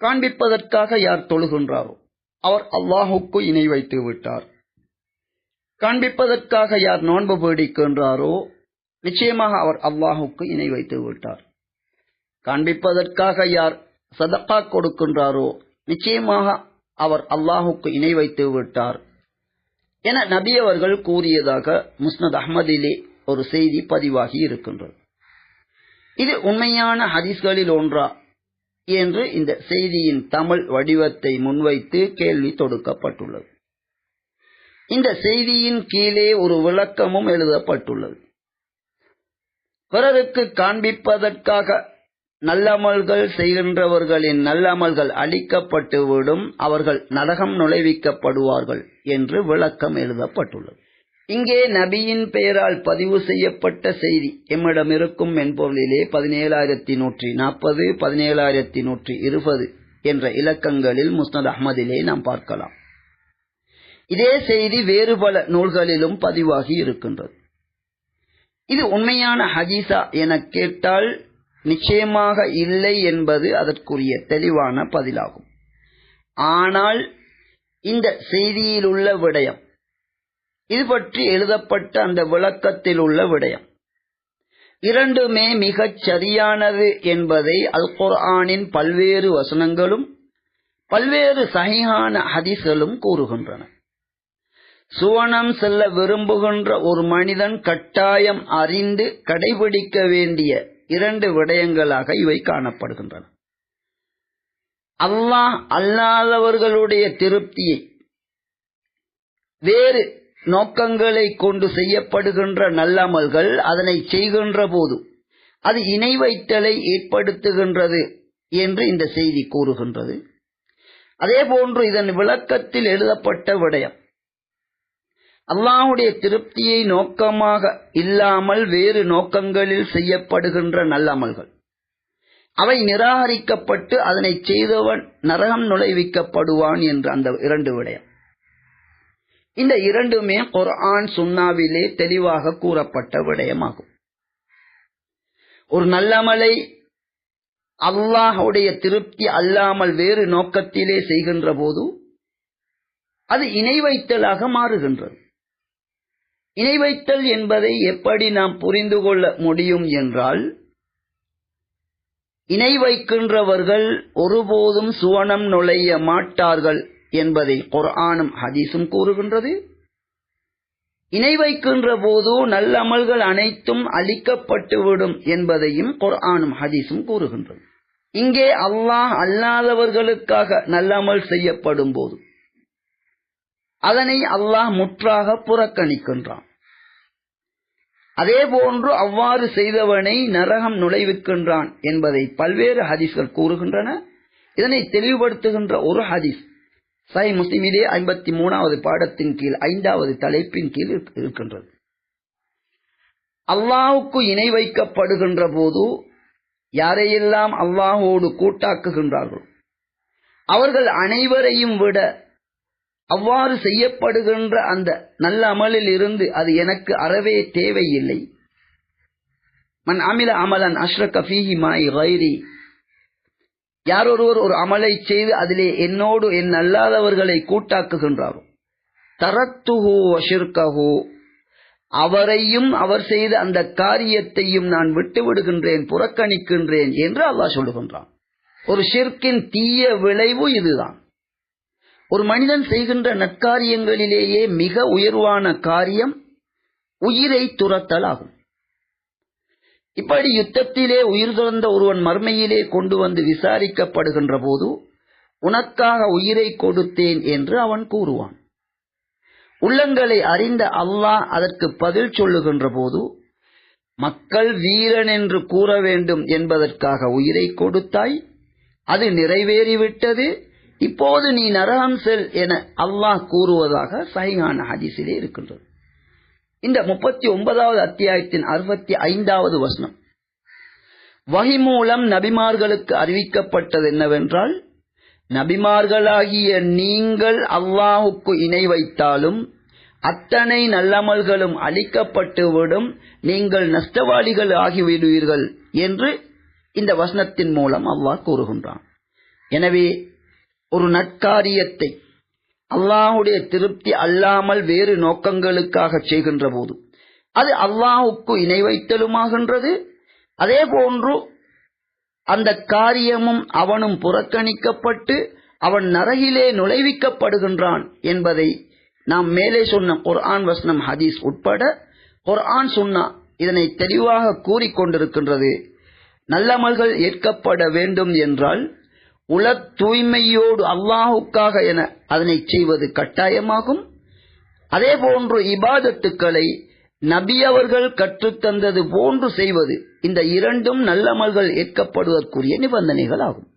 காண்பிப்பதற்காக யார் தொழுகின்றாரோ அவர் அல்லாஹுக்கு இணை வைத்து விட்டார். காண்பிப்பதற்காக யார் நோன்பு பீடிக்கின்றாரோ நிச்சயமாக அவர் அல்லாஹுக்கு இணை வைத்து விட்டார். காண்பிப்பதற்காக யார் சதக்கா கொடுக்கின்றாரோ நிச்சயமாக அவர் அல்லாஹுக்கு இணை வைத்து விட்டார். என நபி அவர்கள் கூறியதாக முஸ்னத் அஹமதிலே ஒரு செய்தி பதிவாகி இருக்கின்றது. இது உண்மையான ஹதீஸ்களில் ஒன்றா என்று இந்த செய்தியின் தமிழ் வடிவத்தை முன்வைத்து கேள்வி தொடுக்கப்பட்டுள்ளது. இந்த செய்தியின் கீழே ஒரு விளக்கமும் எழுதப்பட்டுள்ளது. பிறருக்கு காண்பிப்பதற்காக நல்லமல்கள் செய்கின்றவர்களின் நல்லமல்கள் அழிக்கப்பட்டுவிடும் அவர்கள் நரகம் நுழைவிக்கப்படுவார்கள் என்று விளக்கம் எழுதப்பட்டுள்ளது. இங்கே நபியின் பெயரால் பதிவு செய்யப்பட்ட செய்தி எம்மிடம் இருக்கும் பதினேழாயிரத்தி நூற்றி நாற்பது பதினேழாயிரத்தி நூற்றி இருபது என்ற இலக்கங்களில் முஸ்னத் அஹ்மதிலே நாம் பார்க்கலாம். இதே செய்தி வேறு பல நூல்களிலும் பதிவாகி இருக்கின்றது. இது உண்மையான ஹதீசா என கேட்டால் நிச்சயமாக இல்லை என்பது அதற்குரிய தெளிவான பதிலாகும். ஆனால் இந்த செய்தியில் உள்ள விடயம் இது பற்றி எழுதப்பட்ட அந்த விளக்கத்தில் உள்ள விடயம். இரண்டுமே மிகச் சரியானது என்பதை அல் குர்ஆனின் பல்வேறு வசனங்களும் பல்வேறு சகிஹான ஹதீஸ்களும் கூறுகின்றன. சுவனம் செல்ல விரும்புகின்ற ஒரு மனிதன் கட்டாயம் அறிந்து கடைபிடிக்க வேண்டிய இரண்டு விடயங்களாக இவை காணப்படுகின்றன. அல்லாஹ் அல்லாதவர்களுடைய திருப்தியை வேறு நோக்கங்களை கொண்டு செய்யப்படுகின்ற நல்லமல்கள் அதனை செய்கின்ற போது அது இணை வைத்தலை ஏற்படுத்துகின்றது என்று இந்த செய்தி கூறுகின்றது. அதே போன்று இதன் விளக்கத்தில் எழுதப்பட்ட விடயம். அல்லாஹுடைய திருப்தியை நோக்கமாக இல்லாமல் வேறு நோக்கங்களில் செய்யப்படுகின்ற நல்லமல்கள். அவை நிராகரிக்கப்பட்டு அதனை செய்தவன் நரகம் நுழைவிக்கப்படுவான் என்று அந்த இரண்டு விடயம். இந்த இரண்டுமே குர்ஆன் சுன்னாவிலே தெளிவாக கூறப்பட்ட விடயமாகும். ஒரு நல்லமலை அல்லாஹுடைய திருப்தி அல்லாமல் வேறு நோக்கத்திலே செய்கின்ற போது அது இணை வைத்தலாக மாறுகின்றது. இணை வைத்தல் என்பதை எப்படி நாம் புரிந்து கொள்ள முடியும் என்றால் இணை வைக்கின்றவர்கள் ஒருபோதும் சுவனம் நுழைய மாட்டார்கள் என்பதை குர்ஆனும் ஹதீஸும் கூறுகின்றது. இணை வைக்கின்ற போது நல்லமல்கள் அனைத்தும் அழிக்கப்பட்டுவிடும் என்பதையும் குர்ஆனும் ஹதீஸும் கூறுகின்றது. இங்கே அல்லாஹ் அல்லாதவர்களுக்காக நல்லமல் செய்யப்படும் போது அதனை அல்லாஹ் முற்றாக புறக்கணிக்கின்றான். அதே போன்று அவ்வாறு செய்தவனை நரகம் நுழைவிக்கின்றான் என்பதை பல்வேறு ஹதீஸ்கள் கூறுகின்றன. இதனை தெளிவுபடுத்துகின்ற ஒரு ஹதீஸ் சை முஸ்லிமிலே ஐம்பத்தி மூணாவது பாடத்தின் கீழ் ஐந்தாவது தலைப்பின் கீழ் இருக்கின்றது. அல்லாஹுக்கு இணை வைக்கப்படுகின்ற போது யாரையெல்லாம் அல்லாஹோடு கூட்டாக்குகின்றார்கள் அவர்கள் அனைவரையும் விட அவ்வாறு செய்யப்படுகின்ற அந்த நல்ல அமலில் இருந்து அது எனக்கு அறவே தேவையில்லை. மன் அமில அமலன் அஷ்ரகஃபீஹி மாய் கைரி யார் ஒருவர் ஒரு அமலை செய்து அதிலே என்னோடு என் அல்லாதவர்களை கூட்டாக்குகின்றாரோ? தரத்துஹோ வஷிர்கஹோ அவரையும் அவர் செய்த அந்த காரியத்தையும் நான் விட்டு விடுகின்றேன் புறக்கணிக்கின்றேன் என்று அல்லாஹ் சொல்லுகின்றான். ஒரு ஷிர்கின் தீய விளைவு இதுதான். ஒரு மனிதன் செய்கின்ற நற்காரியங்களிலேயே மிக உயர்வான காரியம் உயிரை துரத்தல் ஆகும். இப்படி யுத்தத்திலே உயிர் துறந்த ஒருவன் மர்மையிலே கொண்டு வந்து விசாரிக்கப்படுகின்ற போது உனக்காக உயிரை கொடுத்தேன் என்று அவன் கூறுவான். உள்ளங்களை அறிந்த அல்லாஹ் அதற்கு பதில் சொல்லுகின்ற போது மக்கள் வீரன் என்று கூற வேண்டும் என்பதற்காக உயிரை கொடுத்தாய் அது நிறைவேறிவிட்டது இப்போது நீ நரகம் செல் என அல்லாஹ் கூறுவதாக சைகான ஹதீஸிலே இருக்கின்றது. இந்த முப்பத்தி ஒன்பதாவது அத்தியாயத்தின் அறுபத்தி ஐந்தாவது வசனம். வகி மூலம் நபிமார்களுக்கு அறிவிக்கப்பட்டது என்னவென்றால் நபிமார்களாகிய நீங்கள் அல்லாஹுக்கு இணை வைத்தாலும் அத்தனை நல்லமல்களும் அளிக்கப்பட்டுவிடும் நீங்கள் நஷ்டவாளிகள் ஆகிவிடுவீர்கள் என்று இந்த வசனத்தின் மூலம் அல்லாஹ் கூறுகின்றான். எனவே ஒரு நற்காரியத்தை அல்லாஹுடைய திருப்தி அல்லாமல் வேறு நோக்கங்களுக்காக செய்கின்ற போது அது அல்லாஹுக்கு இணை வைத்தலுமாகின்றது. அதே போன்று அந்த காரியமும் அவனும் புறக்கணிக்கப்பட்டு அவன் நரகிலே நுழைவிக்கப்படுகின்றான் என்பதை நாம் மேலே சொன்ன குர்ஆன் வசனம் ஹதீஸ் உட்பட குர்ஆன் சுன்னா இதனை தெளிவாக கூறிக்கொண்டிருக்கின்றது. நல்லமல்கள் ஏற்கப்பட வேண்டும் என்றால் உல தூய்மையோடு அல்லாஹுக்காக என அதனை செய்வது கட்டாயமாகும். அதே போன்று இபாதத்துக்களை நபி அவர்கள் கற்றுத்தந்தது போன்று செய்வது இந்த இரண்டும் நல்லமல்கள் ஏற்கப்படுவதற்குரிய நிபந்தனைகள் ஆகும்